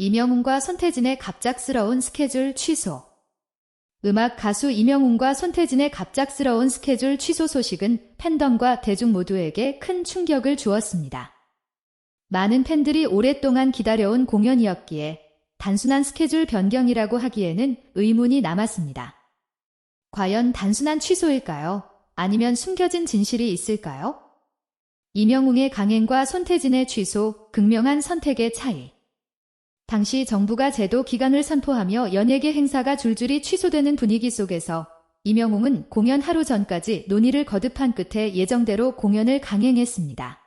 이명웅과 손태진의 갑작스러운 스케줄 취소. 음악 가수 이명웅과 손태진의 갑작스러운 스케줄 취소 소식은 팬덤과 대중 모두에게 큰 충격을 주었습니다. 많은 팬들이 오랫동안 기다려온 공연이었기에 단순한 스케줄 변경이라고 하기에는 의문이 남았습니다. 과연 단순한 취소일까요? 아니면 숨겨진 진실이 있을까요? 이명웅의 강행과 손태진의 취소, 극명한 선택의 차이. 당시 정부가 제도 기간을 선포하며 연예계 행사가 줄줄이 취소되는 분위기 속에서 이명웅은 공연 하루 전까지 논의를 거듭한 끝에 예정대로 공연을 강행했습니다.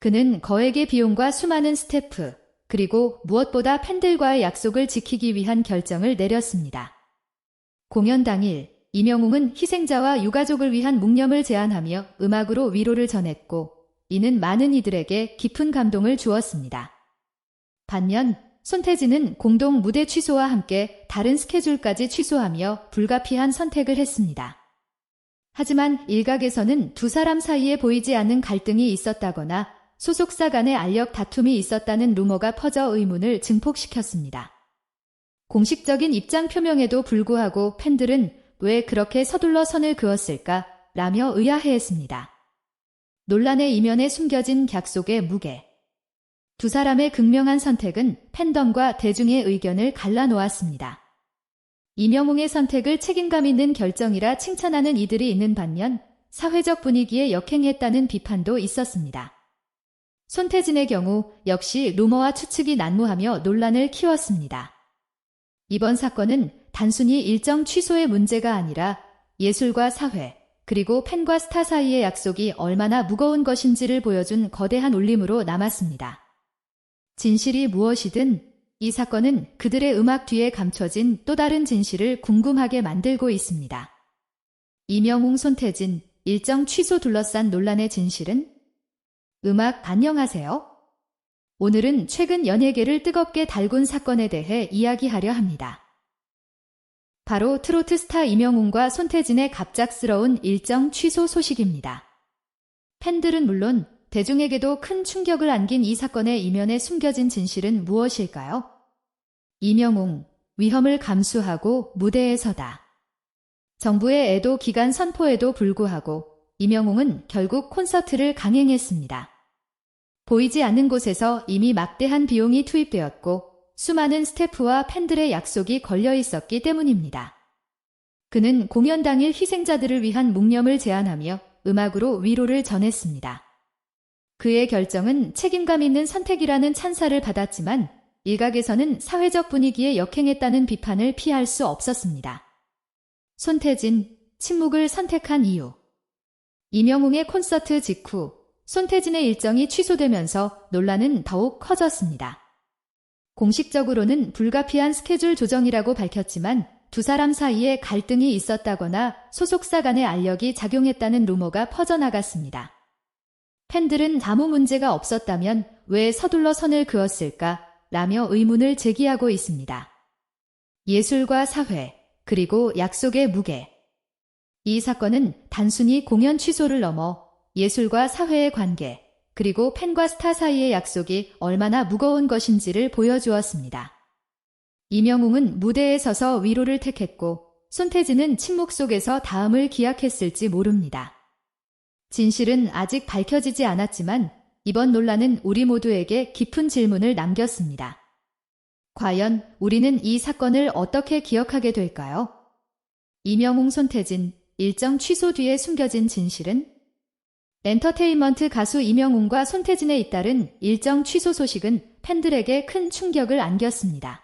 그는 거액의 비용과 수많은 스태프, 그리고 무엇보다 팬들과의 약속을 지키기 위한 결정을 내렸습니다. 공연 당일, 이명웅은 희생자와 유가족을 위한 묵념을 제안하며 음악으로 위로를 전했고, 이는 많은 이들에게 깊은 감동을 주었습니다. 반면 손태진은 공동 무대 취소와 함께 다른 스케줄까지 취소하며 불가피한 선택을 했습니다. 하지만 일각에서는 두 사람 사이에 보이지 않는 갈등이 있었다거나 소속사 간의 알력 다툼이 있었다는 루머가 퍼져 의문을 증폭시켰습니다. 공식적인 입장 표명에도 불구하고 팬들은 왜 그렇게 서둘러 선을 그었을까 라며 의아해했습니다. 논란의 이면에 숨겨진 약속의 무게. 두 사람의 극명한 선택은 팬덤과 대중의 의견을 갈라놓았습니다. 이명웅의 선택을 책임감 있는 결정이라 칭찬하는 이들이 있는 반면 사회적 분위기에 역행했다는 비판도 있었습니다. 손태진의 경우 역시 루머와 추측이 난무하며 논란을 키웠습니다. 이번 사건은 단순히 일정 취소의 문제가 아니라 예술과 사회, 그리고 팬과 스타 사이의 약속이 얼마나 무거운 것인지를 보여준 거대한 울림으로 남았습니다. 진실이 무엇이든 이 사건은 그들의 음악 뒤에 감춰진 또 다른 진실을 궁금하게 만들고 있습니다. 이명웅 손태진 일정 취소 둘러싼 논란의 진실은 음악 안녕하세요. 오늘은 최근 연예계를 뜨겁게 달군 사건에 대해 이야기하려 합니다. 바로 트로트 스타 이명웅과 손태진의 갑작스러운 일정 취소 소식입니다. 팬들은 물론 대중에게도 큰 충격을 안긴 이 사건의 이면에 숨겨진 진실은 무엇일까요? 이명웅, 위험을 감수하고 무대에 서다. 정부의 애도 기간 선포에도 불구하고 이명웅은 결국 콘서트를 강행했습니다. 보이지 않는 곳에서 이미 막대한 비용이 투입되었고 수많은 스태프와 팬들의 약속이 걸려 있었기 때문입니다. 그는 공연 당일 희생자들을 위한 묵념을 제안하며 음악으로 위로를 전했습니다. 그의 결정은 책임감 있는 선택이라는 찬사를 받았지만 일각에서는 사회적 분위기에 역행했다는 비판을 피할 수 없었습니다. 손태진, 침묵을 선택한 이유. 이명웅의 콘서트 직후 손태진의 일정이 취소되면서 논란은 더욱 커졌습니다. 공식적으로는 불가피한 스케줄 조정이라고 밝혔지만 두 사람 사이에 갈등이 있었다거나 소속사 간의 알력이 작용했다는 루머가 퍼져나갔습니다. 팬들은 아무 문제가 없었다면 왜 서둘러 선을 그었을까 라며 의문을 제기하고 있습니다. 예술과 사회, 그리고 약속의 무게. 이 사건은 단순히 공연 취소를 넘어 예술과 사회의 관계, 그리고 팬과 스타 사이의 약속이 얼마나 무거운 것인지를 보여주었습니다. 이명웅은 무대에 서서 위로를 택했고 손태진은 침묵 속에서 다음을 기약했을지 모릅니다. 진실은 아직 밝혀지지 않았지만 이번 논란은 우리 모두에게 깊은 질문을 남겼습니다. 과연 우리는 이 사건을 어떻게 기억하게 될까요? 이명웅 손태진 일정 취소 뒤에 숨겨진 진실은 엔터테인먼트 가수 이명웅과 손태진의 잇따른 일정 취소 소식은 팬들에게 큰 충격을 안겼습니다.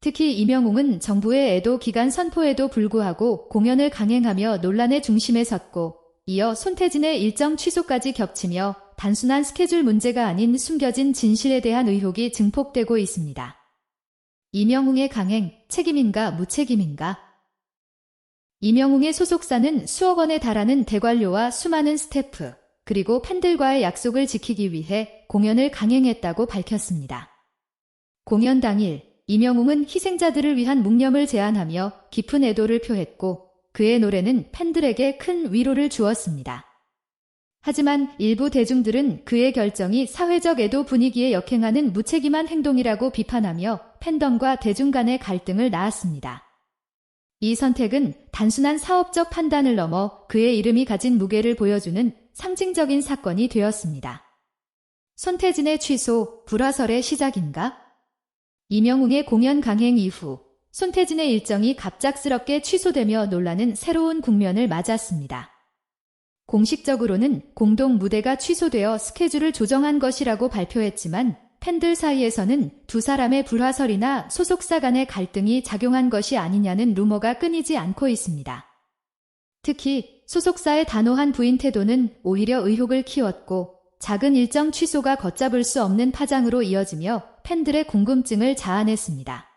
특히 이명웅은 정부의 애도 기간 선포에도 불구하고 공연을 강행하며 논란의 중심에 섰고 이어 손태진의 일정 취소까지 겹치며 단순한 스케줄 문제가 아닌 숨겨진 진실에 대한 의혹이 증폭되고 있습니다. 이명웅의 강행, 책임인가 무책임인가? 이명웅의 소속사는 수억 원에 달하는 대관료와 수많은 스태프, 그리고 팬들과의 약속을 지키기 위해 공연을 강행했다고 밝혔습니다. 공연 당일 이명웅은 희생자들을 위한 묵념을 제안하며 깊은 애도를 표했고 그의 노래는 팬들에게 큰 위로를 주었습니다. 하지만 일부 대중들은 그의 결정이 사회적 애도 분위기에 역행하는 무책임한 행동이라고 비판하며 팬덤과 대중 간의 갈등을 낳았습니다. 이 선택은 단순한 사업적 판단을 넘어 그의 이름이 가진 무게를 보여주는 상징적인 사건이 되었습니다. 손태진의 취소, 불화설의 시작인가? 이명웅의 공연 강행 이후 손태진의 일정이 갑작스럽게 취소되며 논란은 새로운 국면을 맞았습니다. 공식적으로는 공동 무대가 취소되어 스케줄을 조정한 것이라고 발표했지만 팬들 사이에서는 두 사람의 불화설이나 소속사 간의 갈등이 작용한 것이 아니냐는 루머가 끊이지 않고 있습니다. 특히 소속사의 단호한 부인 태도는 오히려 의혹을 키웠고 작은 일정 취소가 걷잡을 수 없는 파장으로 이어지며 팬들의 궁금증을 자아냈습니다.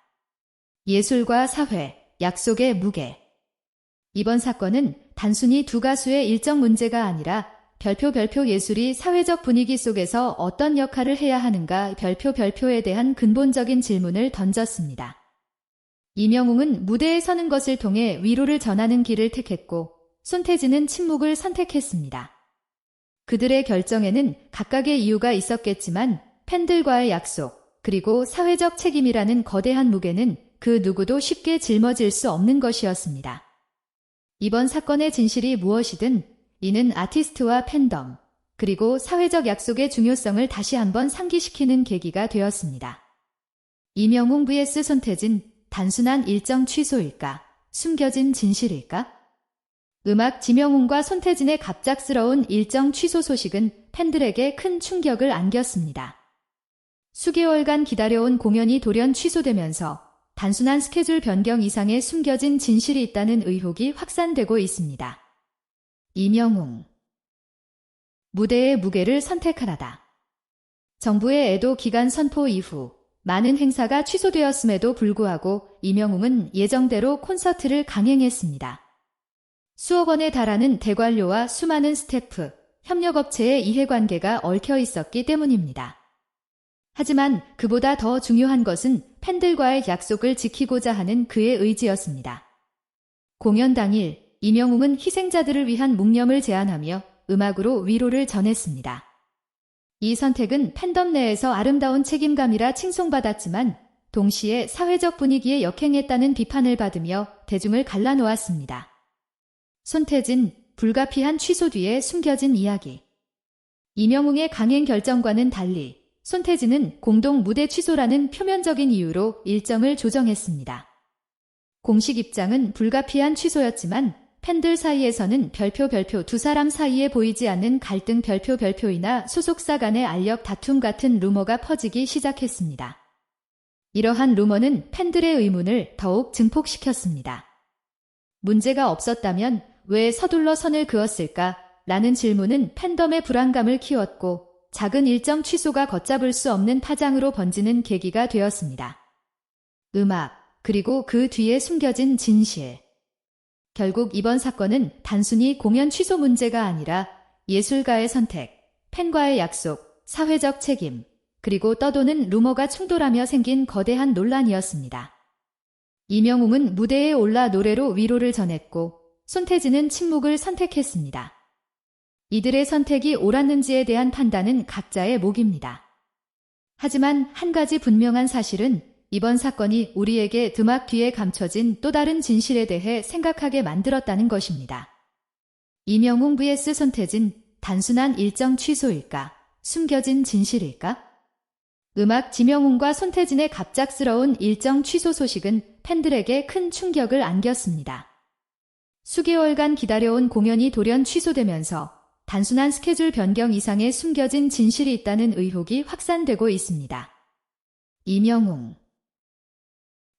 예술과 사회, 약속의 무게. 이번 사건은 단순히 두 가수의 일정 문제가 아니라 별표 별표 예술이 사회적 분위기 속에서 어떤 역할을 해야 하는가 별표 별표에 대한 근본적인 질문을 던졌습니다. 이명웅은 무대에 서는 것을 통해 위로를 전하는 길을 택했고 손태진은 침묵을 선택했습니다. 그들의 결정에는 각각의 이유가 있었겠지만 팬들과의 약속, 그리고 사회적 책임이라는 거대한 무게는 그 누구도 쉽게 짊어질 수 없는 것이었습니다. 이번 사건의 진실이 무엇이든 이는 아티스트와 팬덤, 그리고 사회적 약속의 중요성을 다시 한번 상기시키는 계기가 되었습니다. 이명웅 vs 손태진, 단순한 일정 취소일까? 숨겨진 진실일까? 음악 지명웅과 손태진의 갑작스러운 일정 취소 소식은 팬들에게 큰 충격을 안겼습니다. 수개월간 기다려온 공연이 돌연 취소되면서 단순한 스케줄 변경 이상의 숨겨진 진실이 있다는 의혹이 확산되고 있습니다. 이명웅 무대의 무게를 선택하라다. 정부의 애도 기간 선포 이후 많은 행사가 취소되었음에도 불구하고 이명웅은 예정대로 콘서트를 강행했습니다. 수억 원에 달하는 대관료와 수많은 스태프, 협력업체의 이해관계가 얽혀 있었기 때문입니다. 하지만 그보다 더 중요한 것은 팬들과의 약속을 지키고자 하는 그의 의지였습니다. 공연 당일 이명웅은 희생자들을 위한 묵념을 제안하며 음악으로 위로를 전했습니다. 이 선택은 팬덤 내에서 아름다운 책임감이라 칭송받았지만 동시에 사회적 분위기에 역행했다는 비판을 받으며 대중을 갈라놓았습니다. 손태진, 불가피한 취소 뒤에 숨겨진 이야기. 이명웅의 강행 결정과는 달리 손태진은 공동 무대 취소라는 표면적인 이유로 일정을 조정했습니다. 공식 입장은 불가피한 취소였지만 팬들 사이에서는 별표 별표 두 사람 사이에 보이지 않는 갈등 별표 별표이나 소속사 간의 알력 다툼 같은 루머가 퍼지기 시작했습니다. 이러한 루머는 팬들의 의문을 더욱 증폭시켰습니다. 문제가 없었다면 왜 서둘러 선을 그었을까? 라는 질문은 팬덤의 불안감을 키웠고 작은 일정 취소가 걷잡을 수 없는 파장으로 번지는 계기가 되었습니다. 음악, 그리고 그 뒤에 숨겨진 진실. 결국 이번 사건은 단순히 공연 취소 문제가 아니라 예술가의 선택, 팬과의 약속, 사회적 책임, 그리고 떠도는 루머가 충돌하며 생긴 거대한 논란이었습니다. 이명웅은 무대에 올라 노래로 위로를 전했고 손태진은 침묵을 선택했습니다. 이들의 선택이 옳았는지에 대한 판단은 각자의 몫입니다. 하지만 한 가지 분명한 사실은 이번 사건이 우리에게 드막 뒤에 감춰진 또 다른 진실에 대해 생각하게 만들었다는 것입니다. 이명웅 vs 손태진 단순한 일정 취소일까? 숨겨진 진실일까? 음악 지명웅과 손태진의 갑작스러운 일정 취소 소식은 팬들에게 큰 충격을 안겼습니다. 수개월간 기다려온 공연이 돌연 취소되면서 단순한 스케줄 변경 이상의 숨겨진 진실이 있다는 의혹이 확산되고 있습니다. 이명웅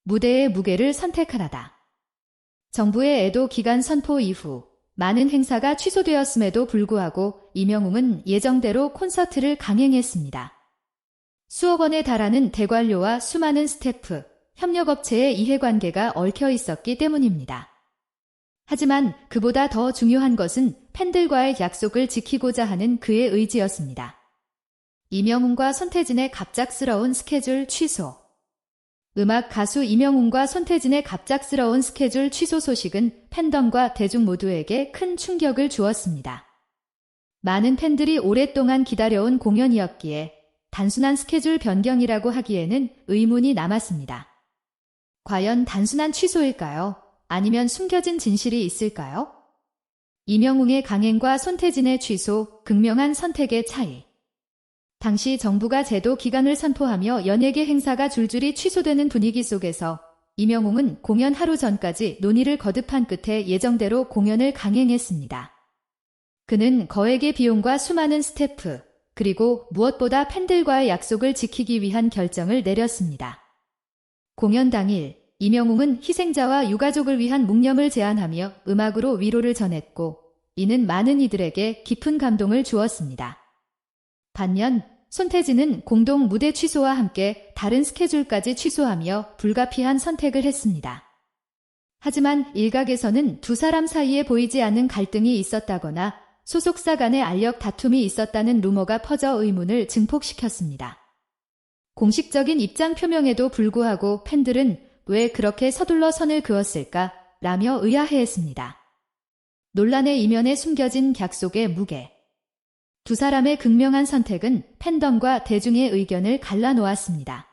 무대의 무게를 선택하라다. 정부의 애도 기간 선포 이후 많은 행사가 취소되었음에도 불구하고 이명웅은 예정대로 콘서트를 강행했습니다. 수억 원에 달하는 대관료와 수많은 스태프, 협력업체의 이해관계가 얽혀 있었기 때문입니다. 하지만 그보다 더 중요한 것은 팬들과의 약속을 지키고자 하는 그의 의지였습니다. 이명웅과 손태진의 갑작스러운 스케줄 취소. 음악 가수 이명웅과 손태진의 갑작스러운 스케줄 취소 소식은 팬덤과 대중 모두에게 큰 충격을 주었습니다. 많은 팬들이 오랫동안 기다려온 공연이었기에 단순한 스케줄 변경이라고 하기에는 의문이 남았습니다. 과연 단순한 취소일까요? 아니면 숨겨진 진실이 있을까요? 이명웅의 강행과 손태진의 취소, 극명한 선택의 차이. 당시 정부가 제도 기간을 선포하며 연예계 행사가 줄줄이 취소되는 분위기 속에서 이명웅은 공연 하루 전까지 논의를 거듭한 끝에 예정대로 공연을 강행했습니다. 그는 거액의 비용과 수많은 스태프, 그리고 무엇보다 팬들과의 약속을 지키기 위한 결정을 내렸습니다. 공연 당일, 이명웅은 희생자와 유가족을 위한 묵념을 제안하며 음악으로 위로를 전했고, 이는 많은 이들에게 깊은 감동을 주었습니다. 반면, 손태진은 공동 무대 취소와 함께 다른 스케줄까지 취소하며 불가피한 선택을 했습니다. 하지만 일각에서는 두 사람 사이에 보이지 않는 갈등이 있었다거나 소속사 간의 알력 다툼이 있었다는 루머가 퍼져 의문을 증폭시켰습니다. 공식적인 입장 표명에도 불구하고 팬들은 왜 그렇게 서둘러 선을 그었을까 라며 의아해했습니다. 논란의 이면에 숨겨진 객속의 무게. 두 사람의 극명한 선택은 팬덤과 대중의 의견을 갈라놓았습니다.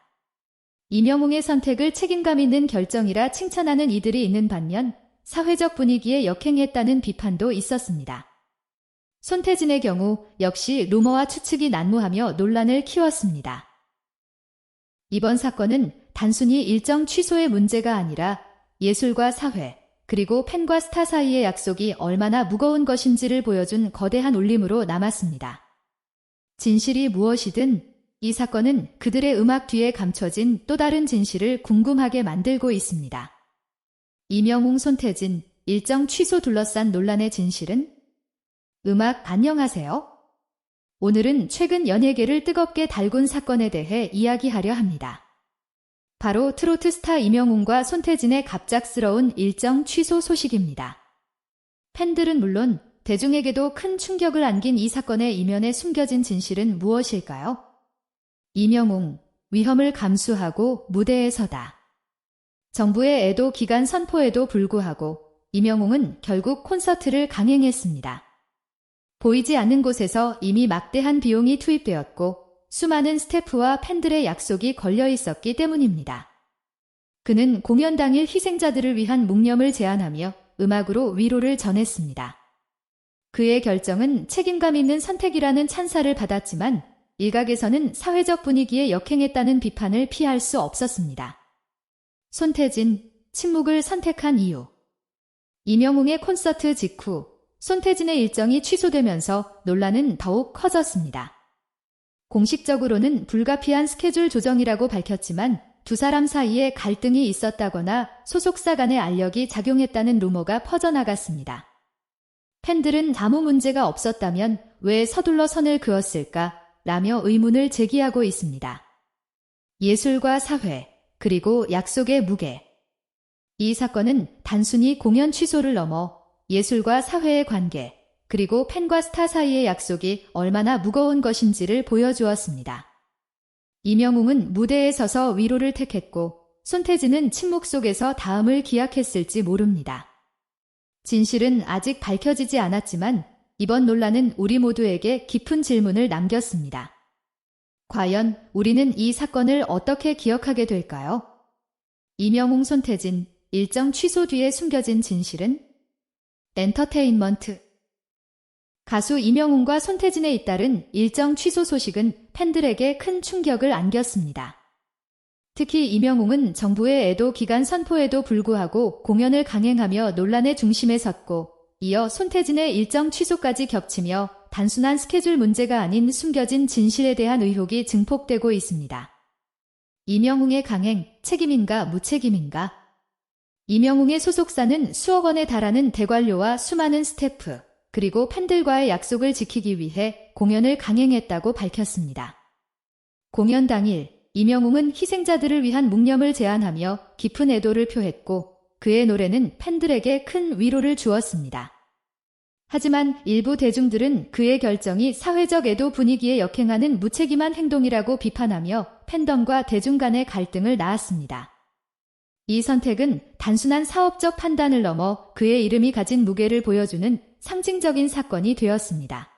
이명웅의 선택을 책임감 있는 결정이라 칭찬하는 이들이 있는 반면 사회적 분위기에 역행했다는 비판도 있었습니다. 손태진의 경우 역시 루머와 추측이 난무하며 논란을 키웠습니다. 이번 사건은 단순히 일정 취소의 문제가 아니라 예술과 사회, 그리고 팬과 스타 사이의 약속이 얼마나 무거운 것인지를 보여준 거대한 울림으로 남았습니다. 진실이 무엇이든 이 사건은 그들의 음악 뒤에 감춰진 또 다른 진실을 궁금하게 만들고 있습니다. 이명웅 손태진 일정 취소 둘러싼 논란의 진실은 음악 안녕하세요. 오늘은 최근 연예계를 뜨겁게 달군 사건에 대해 이야기하려 합니다. 바로 트로트 스타 이명웅과 손태진의 갑작스러운 일정 취소 소식입니다. 팬들은 물론 대중에게도 큰 충격을 안긴 이 사건의 이면에 숨겨진 진실은 무엇일까요? 이명웅, 위험을 감수하고 무대에 서다. 정부의 애도 기간 선포에도 불구하고 이명웅은 결국 콘서트를 강행했습니다. 보이지 않는 곳에서 이미 막대한 비용이 투입되었고 수많은 스태프와 팬들의 약속이 걸려 있었기 때문입니다. 그는 공연 당일 희생자들을 위한 묵념을 제안하며 음악으로 위로를 전했습니다. 그의 결정은 책임감 있는 선택이라는 찬사를 받았지만 일각에서는 사회적 분위기에 역행했다는 비판을 피할 수 없었습니다. 손태진, 침묵을 선택한 이유. 이명웅의 콘서트 직후 손태진의 일정이 취소되면서 논란은 더욱 커졌습니다. 공식적으로는 불가피한 스케줄 조정이라고 밝혔지만 두 사람 사이에 갈등이 있었다거나 소속사 간의 알력이 작용했다는 루머가 퍼져나갔습니다. 팬들은 아무 문제가 없었다면 왜 서둘러 선을 그었을까 라며 의문을 제기하고 있습니다. 예술과 사회, 그리고 약속의 무게. 이 사건은 단순히 공연 취소를 넘어 예술과 사회의 관계, 그리고 팬과 스타 사이의 약속이 얼마나 무거운 것인지를 보여주었습니다. 이명웅은 무대에 서서 위로를 택했고 손태진은 침묵 속에서 다음을 기약했을지 모릅니다. 진실은 아직 밝혀지지 않았지만 이번 논란은 우리 모두에게 깊은 질문을 남겼습니다. 과연 우리는 이 사건을 어떻게 기억하게 될까요? 이명웅 손태진 일정 취소 뒤에 숨겨진 진실은 엔터테인먼트 가수 이명웅과 손태진의 잇따른 일정 취소 소식은 팬들에게 큰 충격을 안겼습니다. 특히 이명웅은 정부의 애도 기간 선포에도 불구하고 공연을 강행하며 논란의 중심에 섰고 이어 손태진의 일정 취소까지 겹치며 단순한 스케줄 문제가 아닌 숨겨진 진실에 대한 의혹이 증폭되고 있습니다. 이명웅의 강행, 책임인가 무책임인가? 이명웅의 소속사는 수억 원에 달하는 대관료와 수많은 스태프, 그리고 팬들과의 약속을 지키기 위해 공연을 강행했다고 밝혔습니다. 공연 당일 이명웅은 희생자들을 위한 묵념을 제안하며 깊은 애도를 표했고 그의 노래는 팬들에게 큰 위로를 주었습니다. 하지만 일부 대중들은 그의 결정이 사회적 애도 분위기에 역행하는 무책임한 행동이라고 비판하며 팬덤과 대중 간의 갈등을 낳았습니다. 이 선택은 단순한 사업적 판단을 넘어 그의 이름이 가진 무게를 보여주는 상징적인 사건이 되었습니다.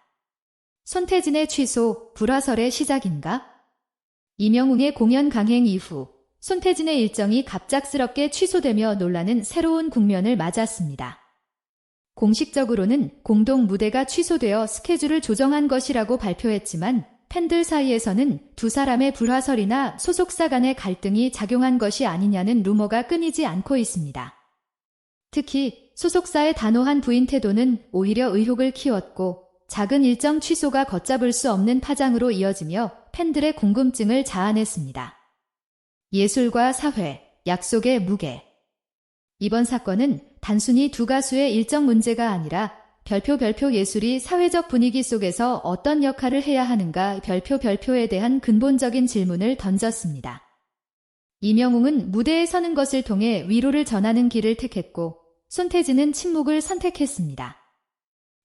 손태진의 취소, 불화설의 시작인가? 이명웅의 공연 강행 이후 손태진의 일정이 갑작스럽게 취소되며 논란은 새로운 국면을 맞았습니다. 공식적으로는 공동 무대가 취소되어 스케줄을 조정한 것이라고 발표했지만 팬들 사이에서는 두 사람의 불화설이나 소속사 간의 갈등이 작용한 것이 아니냐는 루머가 끊이지 않고 있습니다. 특히 소속사의 단호한 부인 태도는 오히려 의혹을 키웠고 작은 일정 취소가 걷잡을 수 없는 파장으로 이어지며 팬들의 궁금증을 자아냈습니다. 예술과 사회, 약속의 무게. 이번 사건은 단순히 두 가수의 일정 문제가 아니라 별표 별표 예술이 사회적 분위기 속에서 어떤 역할을 해야 하는가 별표 별표에 대한 근본적인 질문을 던졌습니다. 이명웅은 무대에 서는 것을 통해 위로를 전하는 길을 택했고 손태진은 침묵을 선택했습니다.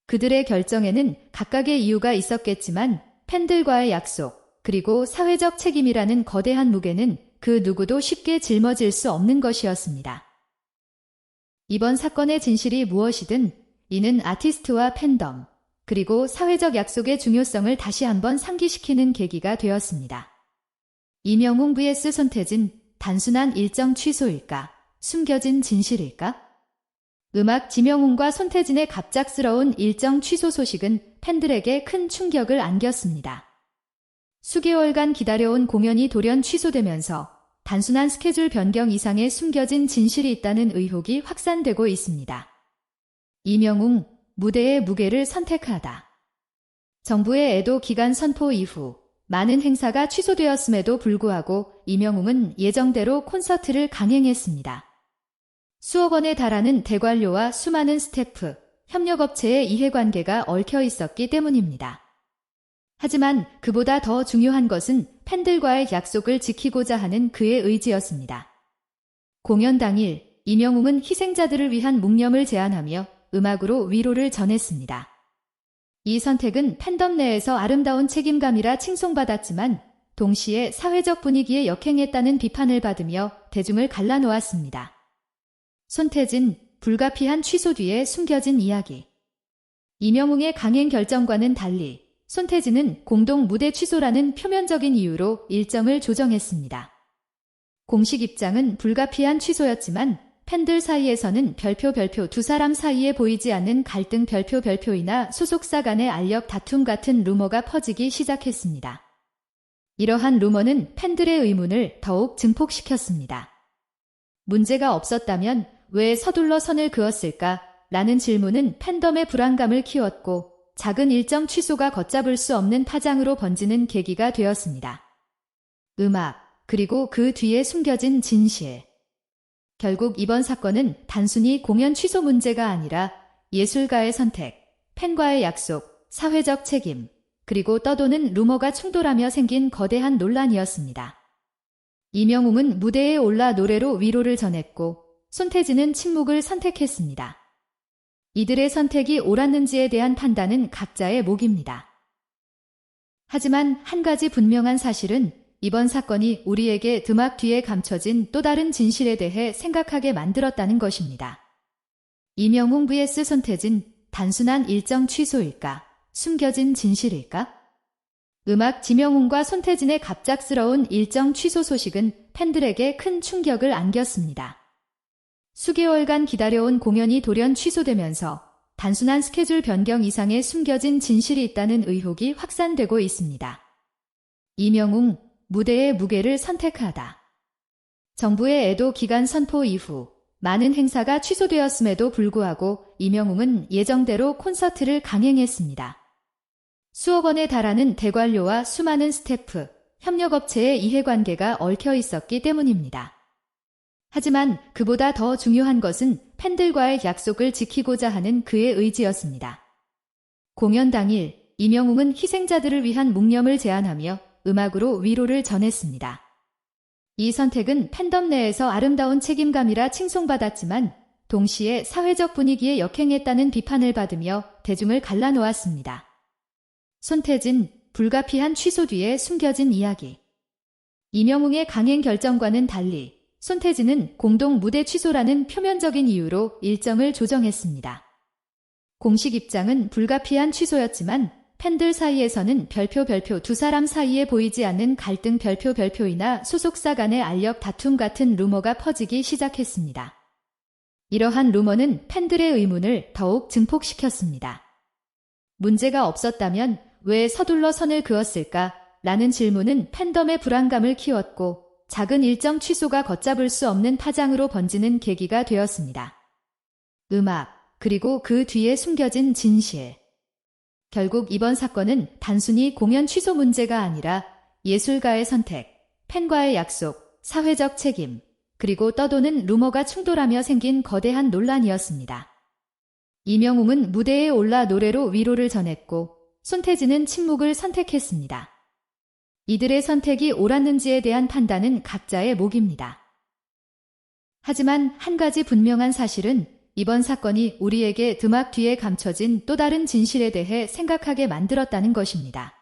그들의 결정에는 각각의 이유가 있었겠지만 팬들과의 약속, 그리고 사회적 책임이라는 거대한 무게는 그 누구도 쉽게 짊어질 수 없는 것이었습니다. 이번 사건의 진실이 무엇이든 이는 아티스트와 팬덤, 그리고 사회적 약속의 중요성을 다시 한번 상기시키는 계기가 되었습니다. 이명웅 vs 손태진, 단순한 일정 취소일까? 숨겨진 진실일까? 음악 지명웅과 손태진의 갑작스러운 일정 취소 소식은 팬들에게 큰 충격을 안겼습니다. 수개월간 기다려온 공연이 돌연 취소되면서 단순한 스케줄 변경 이상의 숨겨진 진실이 있다는 의혹이 확산되고 있습니다. 이명웅, 무대의 무게를 선택하다. 정부의 애도 기간 선포 이후 많은 행사가 취소되었음에도 불구하고 이명웅은 예정대로 콘서트를 강행했습니다. 수억 원에 달하는 대관료와 수많은 스태프, 협력업체의 이해관계가 얽혀 있었기 때문입니다. 하지만 그보다 더 중요한 것은 팬들과의 약속을 지키고자 하는 그의 의지였습니다. 공연 당일 이명웅은 희생자들을 위한 묵념을 제안하며 음악으로 위로를 전했습니다. 이 선택은 팬덤 내에서 아름다운 책임감이라 칭송받았지만 동시에 사회적 분위기에 역행했다는 비판을 받으며 대중을 갈라놓았습니다. 손태진, 불가피한 취소 뒤에 숨겨진 이야기. 이명웅의 강행 결정과는 달리 손태진은 공동 무대 취소라는 표면적인 이유로 일정을 조정했습니다. 공식 입장은 불가피한 취소였지만 팬들 사이에서는 별표 별표 두 사람 사이에 보이지 않는 갈등 별표 별표이나 소속사 간의 알력 다툼 같은 루머가 퍼지기 시작했습니다. 이러한 루머는 팬들의 의문을 더욱 증폭시켰습니다. 문제가 없었다면 왜 서둘러 선을 그었을까? 라는 질문은 팬덤의 불안감을 키웠고 작은 일정 취소가 걷잡을 수 없는 파장으로 번지는 계기가 되었습니다. 음악, 그리고 그 뒤에 숨겨진 진실. 결국 이번 사건은 단순히 공연 취소 문제가 아니라 예술가의 선택, 팬과의 약속, 사회적 책임, 그리고 떠도는 루머가 충돌하며 생긴 거대한 논란이었습니다. 이명웅은 무대에 올라 노래로 위로를 전했고 손태진은 침묵을 선택했습니다. 이들의 선택이 옳았는지에 대한 판단은 각자의 몫입니다. 하지만 한 가지 분명한 사실은 이번 사건이 우리에게 드막 뒤에 감춰진 또 다른 진실에 대해 생각하게 만들었다는 것입니다. 이명웅 vs 손태진, 단순한 일정 취소일까? 숨겨진 진실일까? 음악 지명웅과 손태진의 갑작스러운 일정 취소 소식은 팬들에게 큰 충격을 안겼습니다. 수개월간 기다려온 공연이 돌연 취소되면서 단순한 스케줄 변경 이상의 숨겨진 진실이 있다는 의혹이 확산되고 있습니다. 이명웅, 무대의 무게를 선택하다. 정부의 애도 기간 선포 이후 많은 행사가 취소되었음에도 불구하고 이명웅은 예정대로 콘서트를 강행했습니다. 수억 원에 달하는 대관료와 수많은 스태프, 협력업체의 이해관계가 얽혀 있었기 때문입니다. 하지만 그보다 더 중요한 것은 팬들과의 약속을 지키고자 하는 그의 의지였습니다. 공연 당일 이명웅은 희생자들을 위한 묵념을 제안하며 음악으로 위로를 전했습니다. 이 선택은 팬덤 내에서 아름다운 책임감이라 칭송받았지만 동시에 사회적 분위기에 역행했다는 비판을 받으며 대중을 갈라놓았습니다. 손태진, 불가피한 취소 뒤에 숨겨진 이야기. 이명웅의 강행 결정과는 달리 손태진은 공동 무대 취소라는 표면적인 이유로 일정을 조정했습니다. 공식 입장은 불가피한 취소였지만 팬들 사이에서는 별표 별표 두 사람 사이에 보이지 않는 갈등 별표 별표이나 소속사 간의 알력 다툼 같은 루머가 퍼지기 시작했습니다. 이러한 루머는 팬들의 의문을 더욱 증폭시켰습니다. 문제가 없었다면 왜 서둘러 선을 그었을까? 라는 질문은 팬덤의 불안감을 키웠고 작은 일정 취소가 걷잡을 수 없는 파장으로 번지는 계기가 되었습니다. 음악, 그리고 그 뒤에 숨겨진 진실. 결국 이번 사건은 단순히 공연 취소 문제가 아니라 예술가의 선택, 팬과의 약속, 사회적 책임, 그리고 떠도는 루머가 충돌하며 생긴 거대한 논란이었습니다. 이명웅은 무대에 올라 노래로 위로를 전했고 손태진은 침묵을 선택했습니다. 이들의 선택이 옳았는지에 대한 판단은 각자의 몫입니다. 하지만 한 가지 분명한 사실은 이번 사건이 우리에게 드막 뒤에 감춰진 또 다른 진실에 대해 생각하게 만들었다는 것입니다.